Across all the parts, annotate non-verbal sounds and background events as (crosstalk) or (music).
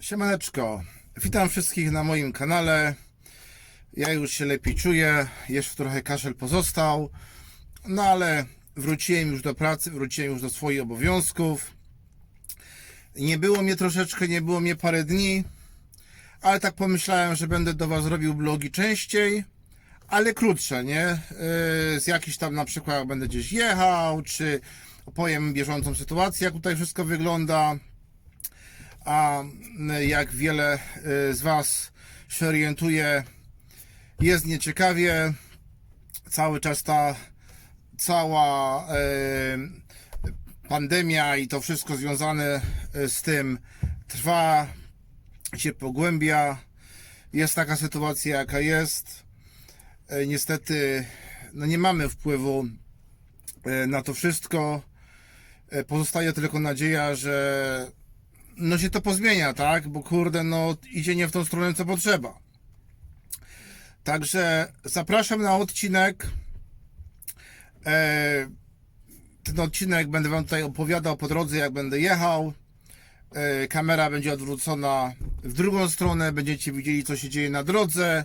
Siemaneczko, witam wszystkich na moim kanale. Ja już się lepiej czuję, jeszcze trochę kaszel pozostał, no ale wróciłem już do pracy, wróciłem już do swoich obowiązków. Nie było mnie troszeczkę, nie było mnie parę dni, ale tak pomyślałem, że będę do Was robił blogi częściej, ale krótsze, nie? Yy, Z jakiś tam na przykład jak będę gdzieś jechał, czy opowiem bieżącą sytuację, jak tutaj wszystko wygląda a jak wiele y, z Was się orientuje, jest nieciekawie. Cały czas ta cała y, pandemia i to wszystko związane y, z tym trwa, się pogłębia. Jest taka sytuacja, jaka jest. Niestety, no nie mamy wpływu na to wszystko. Pozostaje tylko nadzieja, że no się to pozmienia, tak? Bo kurde, no idzie nie w tą stronę, co potrzeba. Także zapraszam na odcinek. E, ten odcinek będę Wam tutaj opowiadał po drodze, jak będę jechał. E, kamera będzie odwrócona w drugą stronę, będziecie widzieli, co się dzieje na drodze,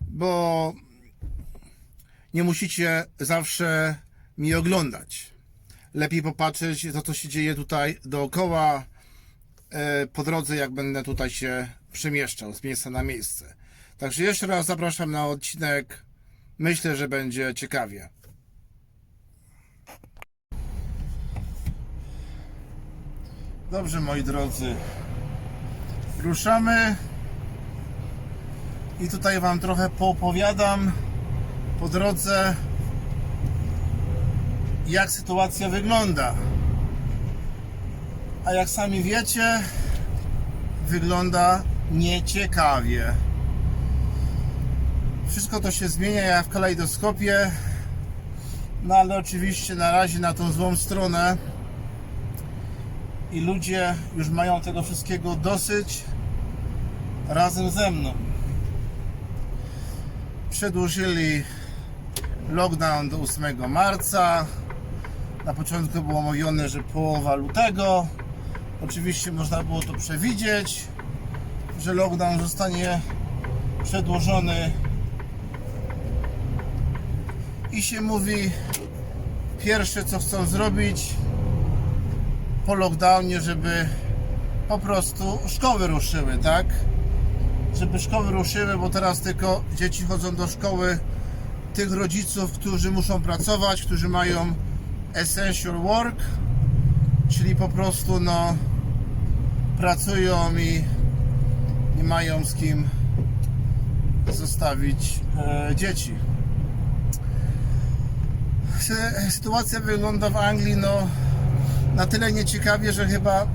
bo nie musicie zawsze mi oglądać. Lepiej popatrzeć, to co się dzieje tutaj dookoła, po drodze, jak będę tutaj się przemieszczał z miejsca na miejsce. Także jeszcze raz zapraszam na odcinek. Myślę, że będzie ciekawie. Dobrze, moi drodzy. Ruszamy. I tutaj Wam trochę poopowiadam po drodze, jak sytuacja wygląda. A jak sami wiecie, wygląda nieciekawie. Wszystko to się zmienia jak w kalejdoskopie, no ale oczywiście na razie na tą złą stronę i ludzie już mają tego wszystkiego dosyć razem ze mną. Przedłużyli lockdown do 8 marca. Na początku było mówione, że połowa lutego. Oczywiście można było to przewidzieć, że lockdown zostanie przedłożony. I się mówi, pierwsze co chcą zrobić po lockdownie, żeby po prostu szkoły ruszyły, tak? Żeby szkoły ruszyły, bo teraz tylko dzieci chodzą do szkoły tych rodziców, którzy muszą pracować, którzy mają essential work, czyli po prostu no pracują i nie mają z kim zostawić e, dzieci. Sy- Sytuacja wygląda w Anglii no na tyle nieciekawie, że chyba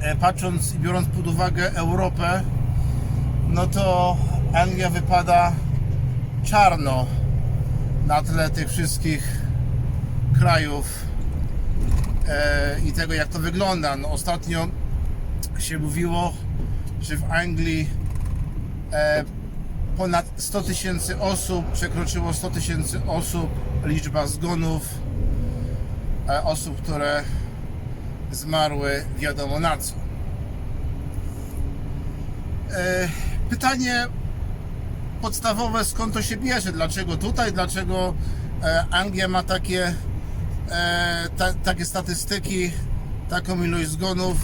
e, patrząc i biorąc pod uwagę Europę, no to Anglia wypada czarno na tle tych wszystkich krajów i tego jak to wygląda. No, ostatnio się mówiło, że w Anglii e, ponad 100 tysięcy osób, przekroczyło 100 tysięcy osób liczba zgonów, e, osób, które zmarły wiadomo na co. E, pytanie podstawowe, skąd to się bierze, dlaczego tutaj, dlaczego Anglia ma takie, e, ta, takie statystyki, taką ilość zgonów,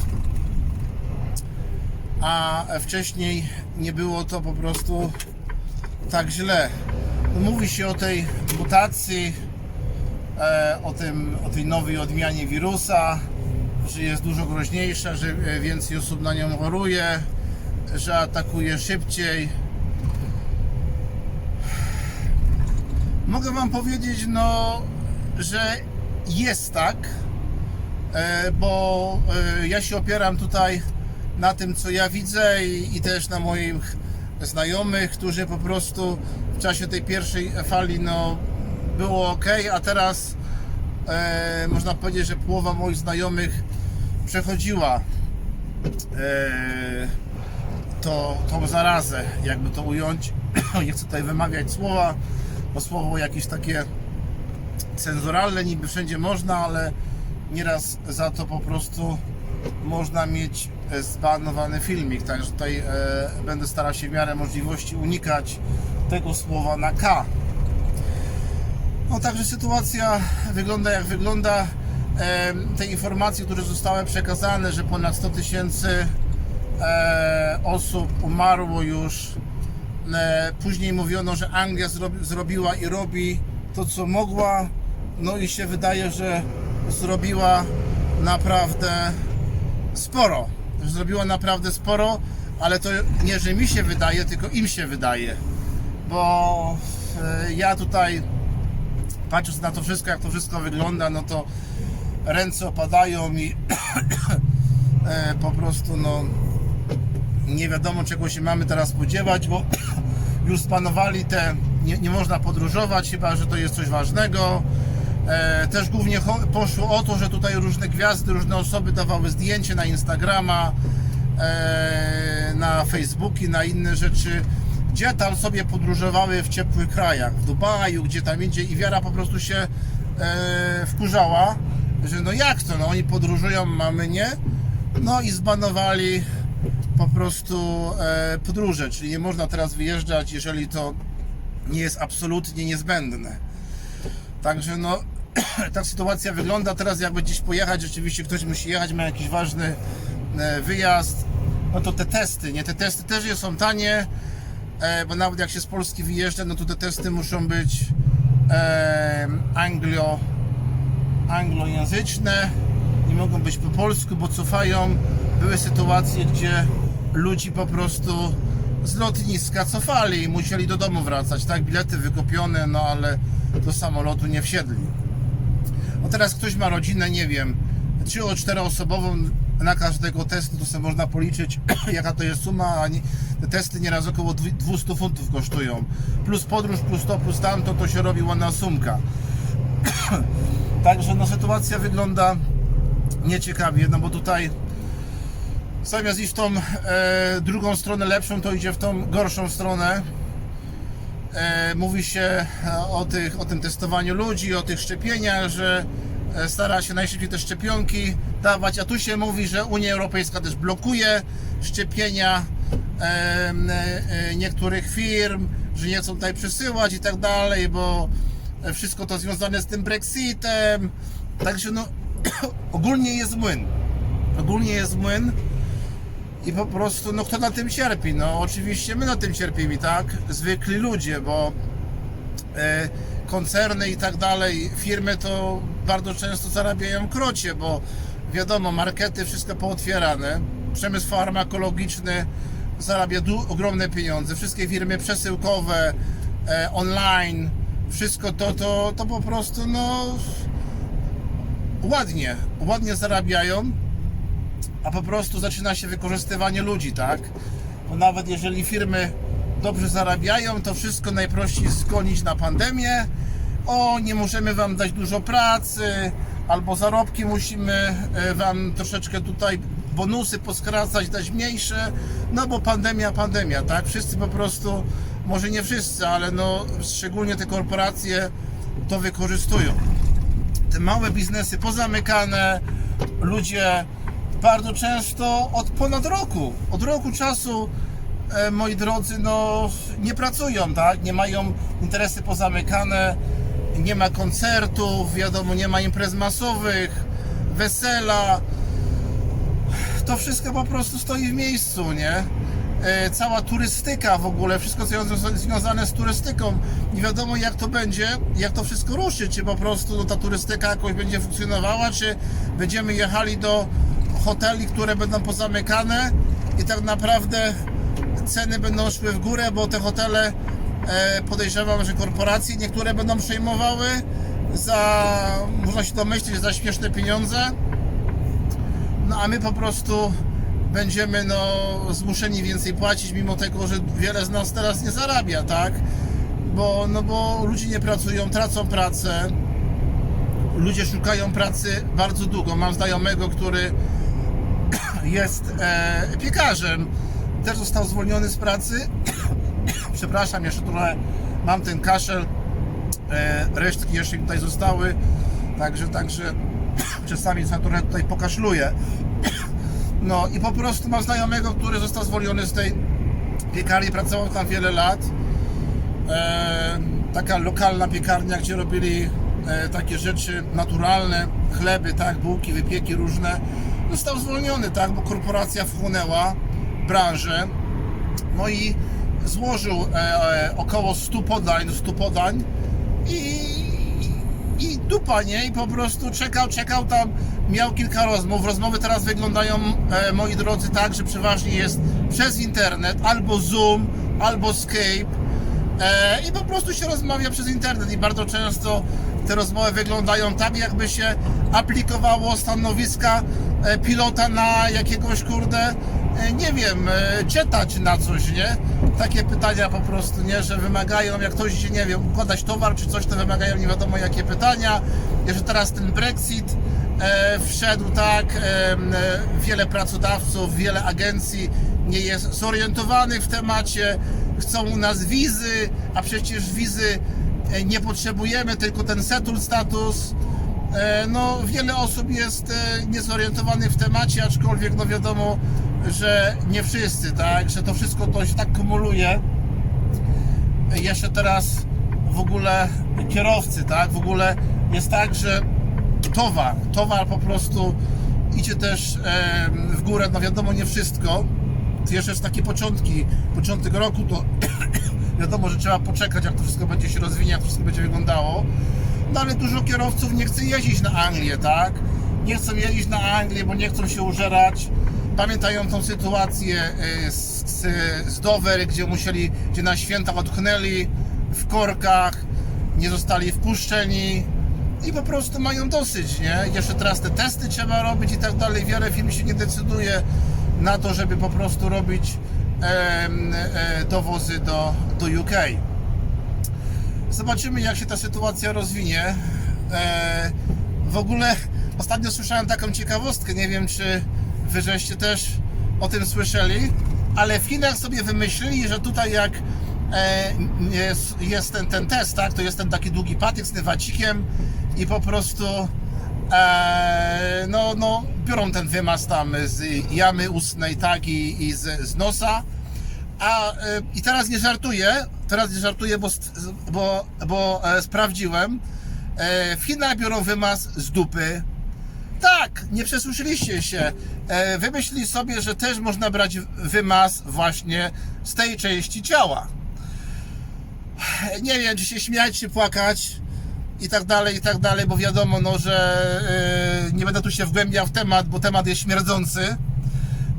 a wcześniej nie było to po prostu tak źle. Mówi się o tej mutacji, e, o, tym, o tej nowej odmianie wirusa, że jest dużo groźniejsza, że e, więcej osób na nią choruje, że atakuje szybciej. Mogę Wam powiedzieć, no, że jest tak, e, bo e, ja się opieram tutaj na tym, co ja widzę i, też na moich znajomych, którzy po prostu w czasie tej pierwszej fali, no, było ok, a teraz e, można powiedzieć, że połowa moich znajomych przechodziła to, tą zarazę, jakby to ująć. (clears throat) Nie chcę tutaj wymawiać słowa, bo słowo jakieś takie cenzuralne niby wszędzie można, ale nieraz za to po prostu można mieć e, zbanowany filmik, także tutaj e, będę starał się w miarę możliwości unikać tego słowa na K. No także sytuacja wygląda jak wygląda. E, te informacje, które zostały przekazane, że ponad 100 tysięcy e, osób umarło już. E, później mówiono, że Anglia zrobi, zrobiła i robi to, co mogła. No i się wydaje, że zrobiła naprawdę sporo. Zrobiła naprawdę sporo, ale to nie, że mi się wydaje, tylko im się wydaje. Bo e, ja tutaj patrząc na to wszystko, jak to wszystko wygląda, no to ręce opadają i (coughs) e, po prostu no nie wiadomo czego się mamy teraz spodziewać, bo (coughs) już spanowali te, nie, nie można podróżować, chyba że to jest coś ważnego. E, też głównie poszło o to, że tutaj różne gwiazdy, różne osoby dawały zdjęcie na Instagrama, e, na Facebooki, na inne rzeczy, gdzie tam sobie podróżowały w ciepłych krajach, w Dubaju, gdzie tam idzie i wiara po prostu się e, wkurzała, że no jak to, no oni podróżują, mamy nie, no i zbanowali po prostu e, podróże, czyli nie można teraz wyjeżdżać, jeżeli to nie jest absolutnie niezbędne. Także no, (clears throat) ta sytuacja wygląda teraz, jakby gdzieś pojechać, rzeczywiście ktoś musi jechać, ma jakiś ważny e, wyjazd, no to te testy, nie, te testy też nie są tanie, e, bo nawet jak się z Polski wyjeżdża, no to te testy muszą być e, anglo, anglojęzyczne, nie mogą być po polsku, bo cofają. Były sytuacje, gdzie ludzi po prostu z lotniska cofali i musieli do domu wracać, tak? Bilety wykupione, no ale do samolotu nie wsiedli. No teraz ktoś ma rodzinę, nie wiem, trzy o czteroosobową na każdego testu, to sobie można policzyć, (clears throat) jaka to jest suma, a nie, te testy nieraz około dwi- 200 funtów kosztują. Plus podróż, plus to, plus tamto, to się robi ładna sumka. (clears throat) Także no sytuacja wygląda nieciekawie, no bo tutaj zamiast iść w tą e, drugą stronę lepszą, to idzie w tą gorszą stronę. E, mówi się e, o, tych, o tym testowaniu ludzi, o tych szczepieniach, że e, stara się najszybciej te szczepionki dawać, a tu się mówi, że Unia Europejska też blokuje szczepienia e, e, niektórych firm, że nie chcą tutaj przysyłać i tak dalej, bo wszystko to związane z tym Brexitem. Także no (clears throat) ogólnie jest młyn. Ogólnie jest młyn. I po prostu, no kto na tym cierpi? No oczywiście my na tym cierpimy, tak? Zwykli ludzie, bo e, koncerny i tak dalej, firmy to bardzo często zarabiają krocie, bo wiadomo, markety, wszystko pootwierane, przemysł farmakologiczny zarabia ogromne pieniądze, wszystkie firmy przesyłkowe, e, online, wszystko to, to, to po prostu, no ładnie, ładnie zarabiają, a po prostu zaczyna się wykorzystywanie ludzi, tak? Bo nawet jeżeli firmy dobrze zarabiają, to wszystko najprościej skłonić na pandemię. O, nie możemy wam dać dużo pracy, albo zarobki musimy e, wam troszeczkę tutaj bonusy poskracać, dać mniejsze, no bo pandemia, pandemia, tak? Wszyscy po prostu, może nie wszyscy, ale no szczególnie te korporacje to wykorzystują te małe biznesy pozamykane, ludzie bardzo często od ponad roku, od roku czasu, e, moi drodzy, no nie pracują, tak? Nie mają interesy pozamykane, nie ma koncertów, wiadomo, nie ma imprez masowych, wesela. To wszystko po prostu stoi w miejscu, nie? E, Cała turystyka w ogóle, wszystko co jest związane z turystyką. Nie wiadomo jak to będzie, jak to wszystko ruszy, czy po prostu no, ta turystyka jakoś będzie funkcjonowała, czy będziemy jechali do hoteli, które będą pozamykane i tak naprawdę ceny będą szły w górę, bo te hotele e, podejrzewam, że korporacje niektóre będą przejmowały za, można się domyślić, za śmieszne pieniądze. No a my po prostu będziemy no, zmuszeni więcej płacić, mimo tego, że wiele z nas teraz nie zarabia, tak? Bo, no bo ludzie nie pracują, tracą pracę. Ludzie szukają pracy bardzo długo. Mam znajomego, który jest e, piekarzem. Też został zwolniony z pracy. (coughs) Przepraszam, jeszcze trochę mam ten kaszel. E, resztki jeszcze tutaj zostały. Także, także (coughs) czasami trochę tutaj pokaszluję. (coughs) No i po prostu mam znajomego, który został zwolniony z tej piekarni, pracował tam wiele lat. E, taka lokalna piekarnia, gdzie robili e, takie rzeczy naturalne, chleby, tak, bułki, wypieki różne. Został zwolniony, tak, bo korporacja wchłonęła branżę. No i złożył e, e, około 100 podań, 100 podań i, i dupa, nie? I po prostu czekał, czekał tam, miał kilka rozmów. Rozmowy teraz wyglądają, e, moi drodzy, tak, że przeważnie jest przez internet, albo Zoom, albo Skype. E, I po prostu się rozmawia przez internet i bardzo często te rozmowy wyglądają tak, jakby się aplikowało stanowiska e, pilota na jakiegoś kurde, e, nie wiem, e, cieta czy na coś, nie? Takie pytania po prostu, nie? Że wymagają, jak ktoś idzie, nie wiem, układać towar czy coś, to wymagają nie wiadomo jakie pytania. Jeszcze teraz ten Brexit e, wszedł, tak, e, wiele pracodawców, wiele agencji nie jest zorientowanych w temacie, chcą u nas wizy, a przecież wizy nie potrzebujemy, tylko ten settled status. E, No, wiele osób jest e, niezorientowanych w temacie, aczkolwiek no wiadomo, że nie wszyscy, tak, że to wszystko to się tak kumuluje. E, Jeszcze teraz w ogóle kierowcy, tak, w ogóle jest tak, że towar, towar po prostu idzie też e, w górę, no wiadomo, nie wszystko. Jeszcze jest takie początki, początek roku, to wiadomo, że trzeba poczekać, jak to wszystko będzie się rozwijać, jak to wszystko będzie wyglądało. No ale dużo kierowców nie chce jeździć na Anglię, tak? Nie chcą jeździć na Anglię, bo nie chcą się użerać. Pamiętają tą sytuację e, z, z, z Dover, gdzie musieli, gdzie na święta odchnęli w korkach, nie zostali wpuszczeni i po prostu mają dosyć, nie? Jeszcze teraz te testy trzeba robić i tak dalej. Wiele firm się nie decyduje na to, żeby po prostu robić dowozy do, do UK. Zobaczymy, jak się ta sytuacja rozwinie. E, w ogóle ostatnio słyszałem taką ciekawostkę. Nie wiem, czy wy żeście też o tym słyszeli, ale w Chinach sobie wymyślili, że tutaj jak e, jest, jest ten, ten test, tak, to jest ten taki długi patyk z tym wacikiem i po prostu e, no, no, biorą ten wymaz tam z jamy ustnej, tak, i, i z, z nosa. A e, i teraz nie żartuję, teraz nie żartuję, bo, bo, bo e, sprawdziłem. W Chinach biorą wymaz z dupy. Tak, nie przesłyszeliście się. Wymyślili sobie, że też można brać wymaz właśnie z tej części ciała. Nie wiem, czy się śmiać, czy płakać i tak dalej, i tak dalej, bo wiadomo, no, że e, nie będę tu się wgłębiał w temat, bo temat jest śmierdzący.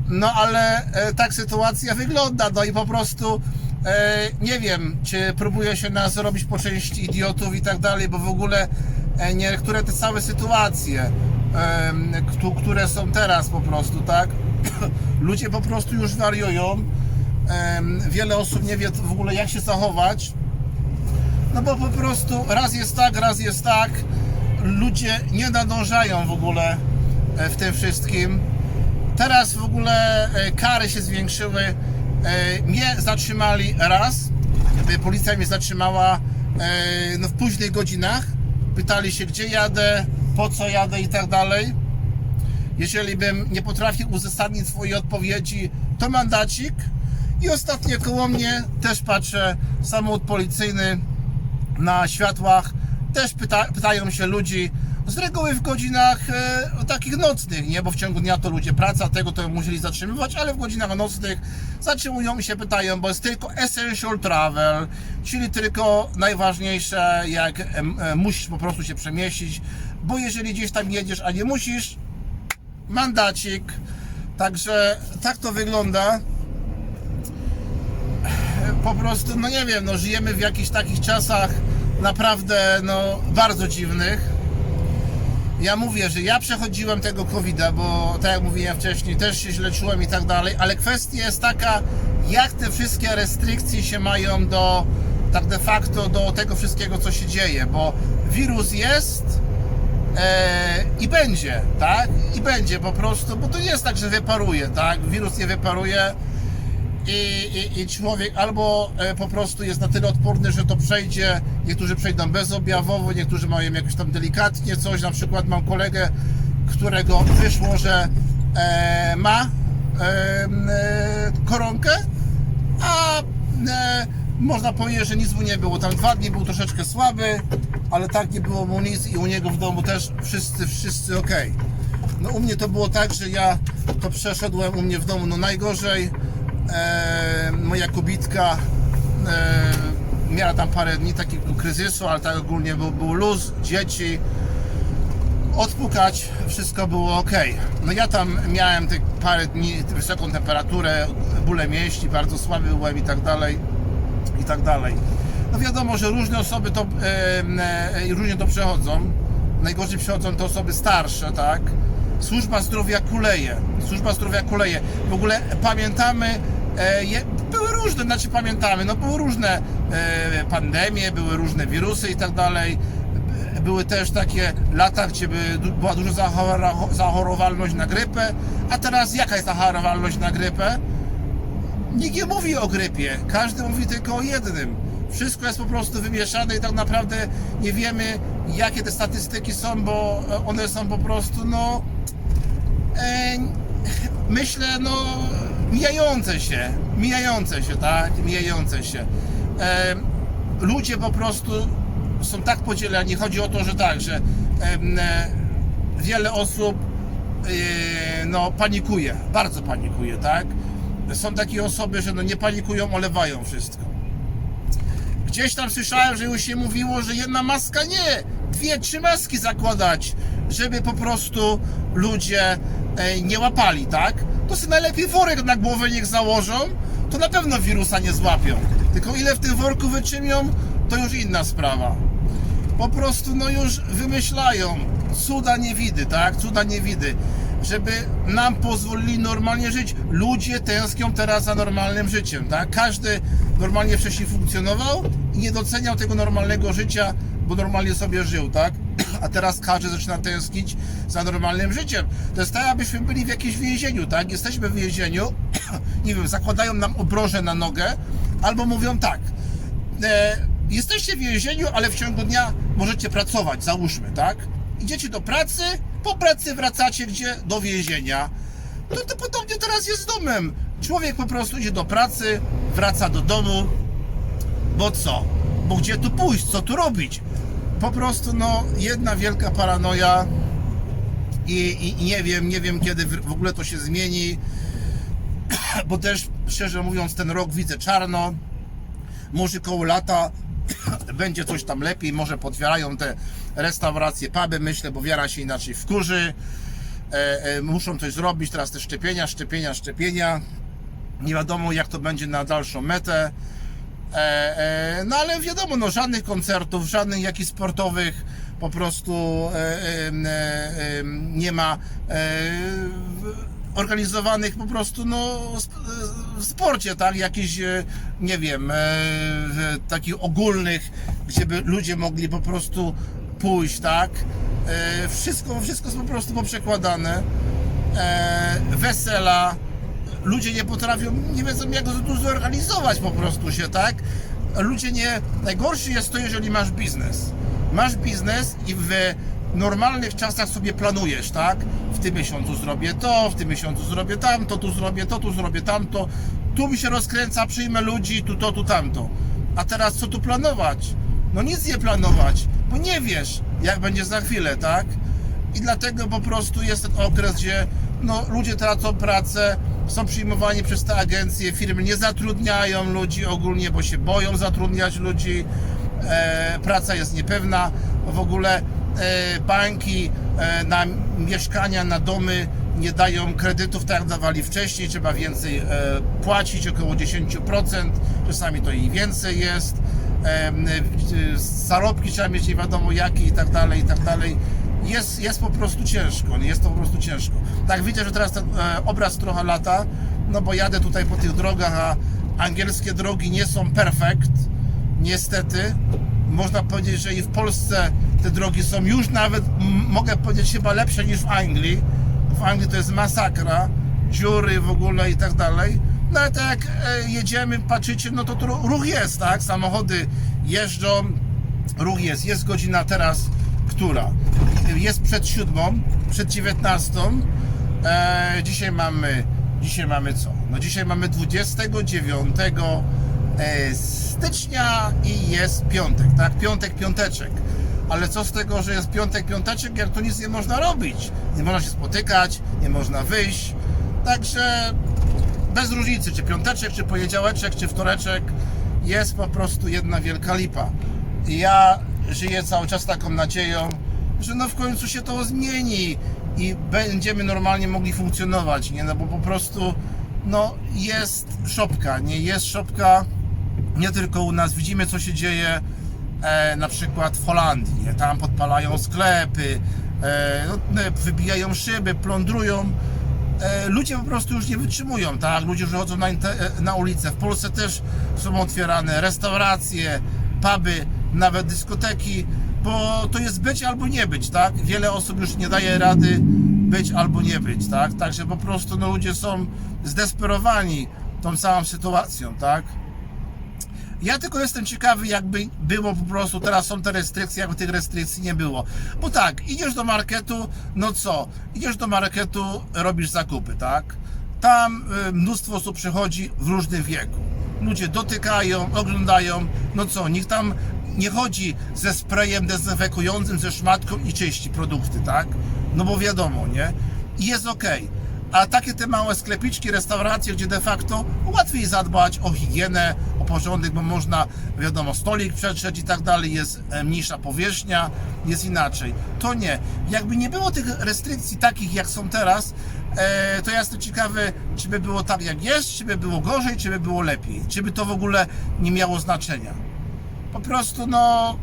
No ale e, tak sytuacja wygląda, no i po prostu e, nie wiem, czy próbuje się nas robić po części idiotów i tak dalej, bo w ogóle e, niektóre te całe sytuacje, któ- które są teraz po prostu, tak, (coughs) ludzie po prostu już wariują, wiele osób nie wie w ogóle jak się zachować, no bo po prostu raz jest tak, raz jest tak, ludzie nie nadążają w ogóle e, w tym wszystkim. Teraz w ogóle e, kary się zwiększyły. E, Mnie zatrzymali raz. Policja mnie zatrzymała no, w późnych godzinach. Pytali się, gdzie jadę, po co jadę i tak dalej. Jeżeli bym nie potrafił uzasadnić swojej odpowiedzi, to mandacik. I ostatnio koło mnie też patrzę samochód policyjny na światłach. Też pyta, pytają się ludzi, z reguły w godzinach e, takich nocnych, nie? Bo w ciągu dnia to ludzie praca, tego to musieli zatrzymywać, ale w godzinach nocnych zatrzymują i się pytają, bo jest tylko essential travel, czyli tylko najważniejsze, jak e, e, musisz po prostu się przemieścić, bo jeżeli gdzieś tam jedziesz, a nie musisz, mandacik. Także tak to wygląda po prostu, no nie wiem, no żyjemy w jakichś takich czasach naprawdę, no bardzo dziwnych. Ja mówię, że ja przechodziłem tego covid bo tak jak mówiłem wcześniej, też się źle czułem i tak dalej, ale kwestia jest taka, jak te wszystkie restrykcje się mają do, tak de facto do tego wszystkiego, co się dzieje, bo wirus jest, e, i będzie, tak? I będzie po prostu, bo to nie jest tak, że wyparuje, tak? Wirus nie wyparuje i, i, i człowiek albo e, po prostu jest na tyle odporny, że to przejdzie. Niektórzy przejdą bezobjawowo, niektórzy mają jakoś tam delikatnie coś. Na przykład mam kolegę, którego wyszło, że e, ma e, e, koronkę, a e, można powiedzieć, że nic mu nie było. Tam dwa dni był troszeczkę słaby, ale tak nie było mu nic i u niego w domu też wszyscy, wszyscy ok. No u mnie to było tak, że ja to przeszedłem u mnie w domu no najgorzej. E, moja kobitka e, miała tam parę dni takiego kryzysu, ale tak ogólnie był, był luz, dzieci, odpukać, wszystko było ok. No ja tam miałem te parę dni wysoką temperaturę, bóle mięśni, bardzo słaby byłem i tak dalej, i tak dalej. No wiadomo, że różne osoby to e, e, różnie to przechodzą. Najgorzej przechodzą to osoby starsze, tak? Służba zdrowia kuleje. Służba zdrowia kuleje. W ogóle pamiętamy, e, je, były różne, znaczy pamiętamy, no były różne e, pandemie, były różne wirusy i tak dalej były też takie lata, gdzie by, była duża zachorowalność na grypę, a teraz jaka jest zachorowalność na grypę? Nikt nie mówi o grypie, każdy mówi tylko o jednym. Wszystko jest po prostu wymieszane i tak naprawdę nie wiemy, jakie te statystyki są, bo one są po prostu, no, e, myślę, no, mijające się, mijające się, tak, mijające się. E, ludzie po prostu są tak podzieleni. Chodzi o to, że tak, że e, wiele osób e, no, panikuje, bardzo panikuje, tak? Są takie osoby, że no, nie panikują, olewają wszystko. Gdzieś tam słyszałem, że już się mówiło, że jedna maska nie, dwie, trzy maski zakładać, żeby po prostu ludzie e, nie łapali, tak? To sobie najlepiej worek na głowę niech założą, to na pewno wirusa nie złapią. Tylko ile w tym worku wyczymią, to już inna sprawa. Po prostu no już wymyślają cuda niewidy, tak? Cuda niewidy. Żeby nam pozwolili normalnie żyć. Ludzie tęsknią teraz za normalnym życiem, tak? Każdy normalnie wcześniej funkcjonował i nie doceniał tego normalnego życia, bo normalnie sobie żył, tak? (clears throat) A teraz każdy zaczyna tęsknić za normalnym życiem. To jest tak, abyśmy byli w jakimś więzieniu, tak? Jesteśmy w więzieniu, (clears throat) nie wiem, zakładają nam obroże na nogę, albo mówią tak, e, jesteście w więzieniu, ale w ciągu dnia możecie pracować, załóżmy, tak? Idziecie do pracy, po pracy wracacie gdzie? Do więzienia. No to podobnie teraz jest z domem. Człowiek po prostu idzie do pracy, wraca do domu, bo co? Bo gdzie tu pójść? Co tu robić? Po prostu, no, jedna wielka paranoja i, i, nie wiem, nie wiem kiedy w ogóle to się zmieni, (clears throat) bo też, szczerze mówiąc, ten rok widzę czarno, może koło lata (clears throat) będzie coś tam lepiej, może potwierają te restauracje, puby, myślę, bo wiara się inaczej wkurzy, e, e, muszą coś zrobić, teraz te szczepienia, szczepienia, szczepienia, nie wiadomo jak to będzie na dalszą metę, no ale wiadomo, no żadnych koncertów, żadnych jakichś sportowych po prostu e, e, e, e, nie ma e, organizowanych po prostu no w sporcie, tak, jakichś e, nie wiem, e, takich ogólnych, gdzie by ludzie mogli po prostu pójść, tak, e, wszystko, wszystko jest po prostu poprzekładane, e, wesela, ludzie nie potrafią, nie wiedzą jak to zorganizować po prostu się, tak? Ludzie nie, najgorszy jest to, jeżeli masz biznes. Masz biznes i w normalnych czasach sobie planujesz, tak? W tym miesiącu zrobię to, w tym miesiącu zrobię tamto, tu zrobię to, tu zrobię tamto, tu mi się rozkręca, przyjmę ludzi, tu to, tu tamto. A teraz co tu planować? No nic nie planować, bo nie wiesz, jak będzie za chwilę, tak? I dlatego po prostu jest ten okres, gdzie no, ludzie tracą pracę, są przyjmowani przez te agencje, firmy nie zatrudniają ludzi ogólnie, bo się boją zatrudniać ludzi, e, praca jest niepewna, w ogóle e, banki e, na mieszkania, na domy nie dają kredytów tak jak dawali wcześniej, trzeba więcej e, płacić, około 10%, czasami to i więcej jest, e, e, zarobki trzeba mieć nie wiadomo jakie i tak dalej, i tak dalej jest, jest po prostu ciężko, nie jest to po prostu ciężko. Tak widzę, że teraz ten e, obraz trochę lata, no bo jadę tutaj po tych drogach, a angielskie drogi nie są perfekt, niestety. Można powiedzieć, że i w Polsce te drogi są już nawet, mogę powiedzieć, chyba lepsze niż w Anglii. W Anglii to jest masakra, dziury w ogóle i tak dalej. No ale tak jak e, jedziemy, patrzycie, no to ruch jest, tak? Samochody jeżdżą, ruch jest. Jest godzina teraz, która? Jest przed siódmą, przed dziewiętnastą. E, dzisiaj mamy, dzisiaj mamy co? No dzisiaj mamy 29 e, stycznia i jest piątek, tak? Piątek, piąteczek. Ale co z tego, że jest piątek, piąteczek, jak tu nic nie można robić? Nie można się spotykać, nie można wyjść. Także bez różnicy, czy piąteczek, czy poniedziałeczek, czy wtoreczek, jest po prostu jedna wielka lipa. Ja żyję cały czas taką nadzieją, że no w końcu się to zmieni i będziemy normalnie mogli funkcjonować, nie? No bo po prostu no jest szopka, nie? Jest szopka nie tylko u nas, widzimy co się dzieje e, na przykład w Holandii, nie? tam podpalają sklepy, e, no, e, wybijają szyby, plądrują. E, ludzie po prostu już nie wytrzymują, tak? Ludzie już chodzą na, e, na ulicę. W Polsce też są otwierane restauracje, puby, nawet dyskoteki, bo to jest być albo nie być, tak? Wiele osób już nie daje rady być albo nie być, tak? Także po prostu no, ludzie są zdesperowani tą całą sytuacją, tak? Ja tylko jestem ciekawy, jakby było po prostu, teraz są te restrykcje, jakby tych restrykcji nie było. Bo tak, idziesz do marketu, no co? Idziesz do marketu, robisz zakupy, tak? Tam y, mnóstwo osób przychodzi w różnym wieku. Ludzie dotykają, oglądają, no co? Nikt tam nie chodzi ze sprayem dezynfekującym, ze szmatką i czyści produkty, tak? No bo wiadomo, nie? I jest okej. A takie te małe sklepiczki, restauracje, gdzie de facto łatwiej zadbać o higienę, o porządek, bo można, wiadomo, stolik przetrzeć i tak dalej, jest e, mniejsza powierzchnia, jest inaczej. To nie. Jakby nie było tych restrykcji takich, jak są teraz, e, to ja jestem ciekawy, czy by było tak, jak jest, czy by było gorzej, czy by było lepiej, czy by to w ogóle nie miało znaczenia. Po prostu, no,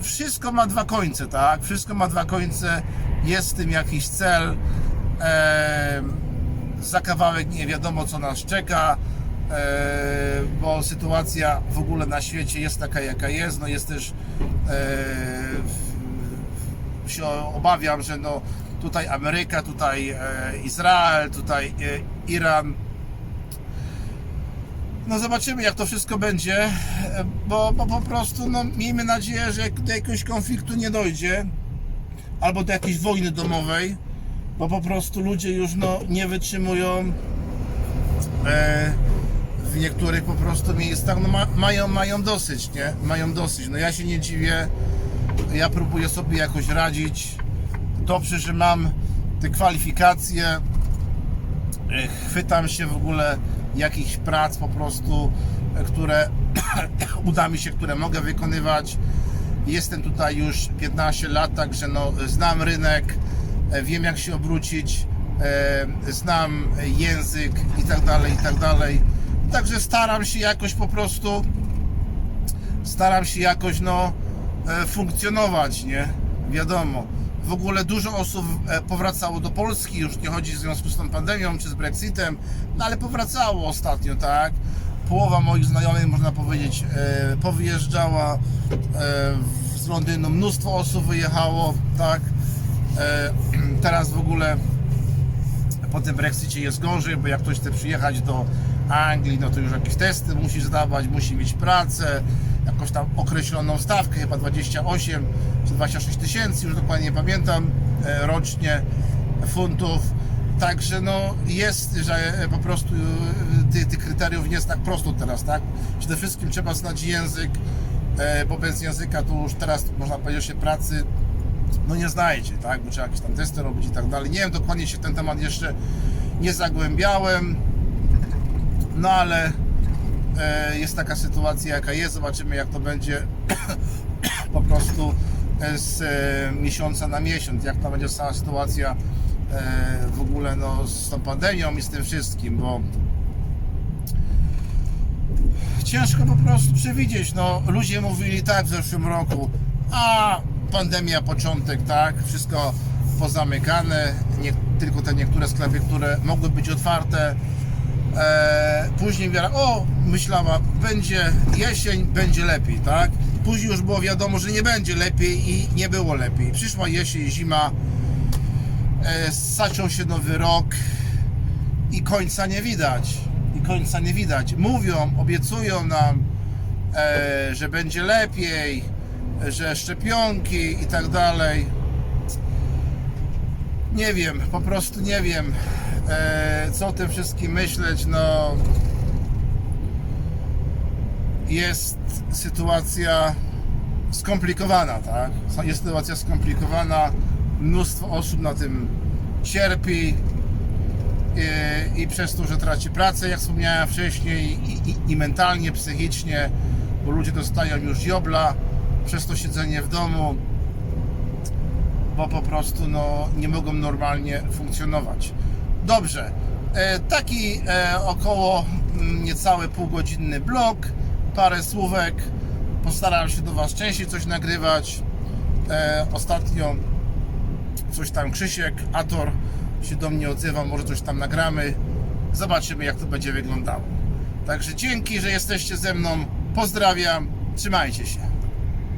wszystko ma dwa końce, tak? Wszystko ma dwa końce, jest w tym jakiś cel. Em, za kawałek nie wiadomo co nas czeka, e, bo sytuacja w ogóle na świecie jest taka jaka jest. No jest też e, się obawiam, że no tutaj Ameryka, tutaj e, Izrael, tutaj e, Iran. No zobaczymy jak to wszystko będzie, e, bo, bo po prostu no, miejmy nadzieję, że do jakiegoś konfliktu nie dojdzie albo do jakiejś wojny domowej, bo po prostu ludzie już no, nie wytrzymują e, w niektórych po prostu miejscach, no, ma, mają, mają dosyć, nie? Mają dosyć. No ja się nie dziwię, ja próbuję sobie jakoś radzić. Dobrze, że mam te kwalifikacje, e, chwytam się w ogóle jakichś prac po prostu, które (coughs) uda mi się, które mogę wykonywać. Jestem tutaj już 15 lat, także no, znam rynek, wiem jak się obrócić, e, znam język i tak dalej, i tak dalej. Także staram się jakoś po prostu, staram się jakoś no e, funkcjonować, nie? Wiadomo. W ogóle dużo osób e, powracało do Polski, już nie chodzi w związku z tą pandemią czy z Brexitem, no ale powracało ostatnio, tak? Połowa moich znajomych, można powiedzieć, e, powyjeżdżała e, z Londynu, mnóstwo osób wyjechało, tak? (clears throat) Teraz w ogóle po tym Brexicie jest gorzej, bo jak ktoś chce przyjechać do Anglii, no to już jakieś testy musi zdawać, musi mieć pracę, jakąś tam określoną stawkę, chyba 28 czy 26 tysięcy, już dokładnie nie pamiętam, e, rocznie funtów. Także no jest, że e, po prostu e, tych, tych kryteriów nie jest tak prosto teraz, tak? Przede wszystkim trzeba znać język, bo bez języka to już teraz można powiedzieć, się pracy no nie znajdzie, tak? Bo trzeba jakieś tam testy robić i tak dalej. Nie wiem, dokładnie się ten temat jeszcze nie zagłębiałem, no ale jest taka sytuacja, jaka jest. Zobaczymy, jak to będzie (coughs) po prostu e, z e, miesiąca na miesiąc, jak to będzie cała sytuacja e, w ogóle no, z tą pandemią i z tym wszystkim, bo ciężko po prostu przewidzieć. No, ludzie mówili tak w zeszłym roku, a pandemia, początek, tak, wszystko pozamykane, nie, tylko te niektóre sklepy, które mogły być otwarte. E, później wiara, o, myślała, będzie jesień, będzie lepiej, tak? Później już było wiadomo, że nie będzie lepiej i nie było lepiej. Przyszła jesień, zima, e, zaczął się nowy rok i końca nie widać. I końca nie widać. Mówią, obiecują nam, e, że będzie lepiej, że szczepionki i tak dalej. Nie wiem, po prostu nie wiem. E, co o tym wszystkim myśleć? No, jest sytuacja skomplikowana, tak? Jest sytuacja skomplikowana, mnóstwo osób na tym cierpi i, i przez to, że traci pracę, jak wspomniałem wcześniej, i, i, i mentalnie, psychicznie, bo ludzie dostają już jobla przez to siedzenie w domu, bo po prostu no, nie mogą normalnie funkcjonować. Dobrze, e, taki e, około mm, niecałe półgodzinny blog, parę słówek. Postaram się do Was częściej coś nagrywać. E, ostatnio coś tam Krzysiek, Ator się do mnie odzywa, może coś tam nagramy. Zobaczymy, jak to będzie wyglądało. Także dzięki, że jesteście ze mną. Pozdrawiam, trzymajcie się.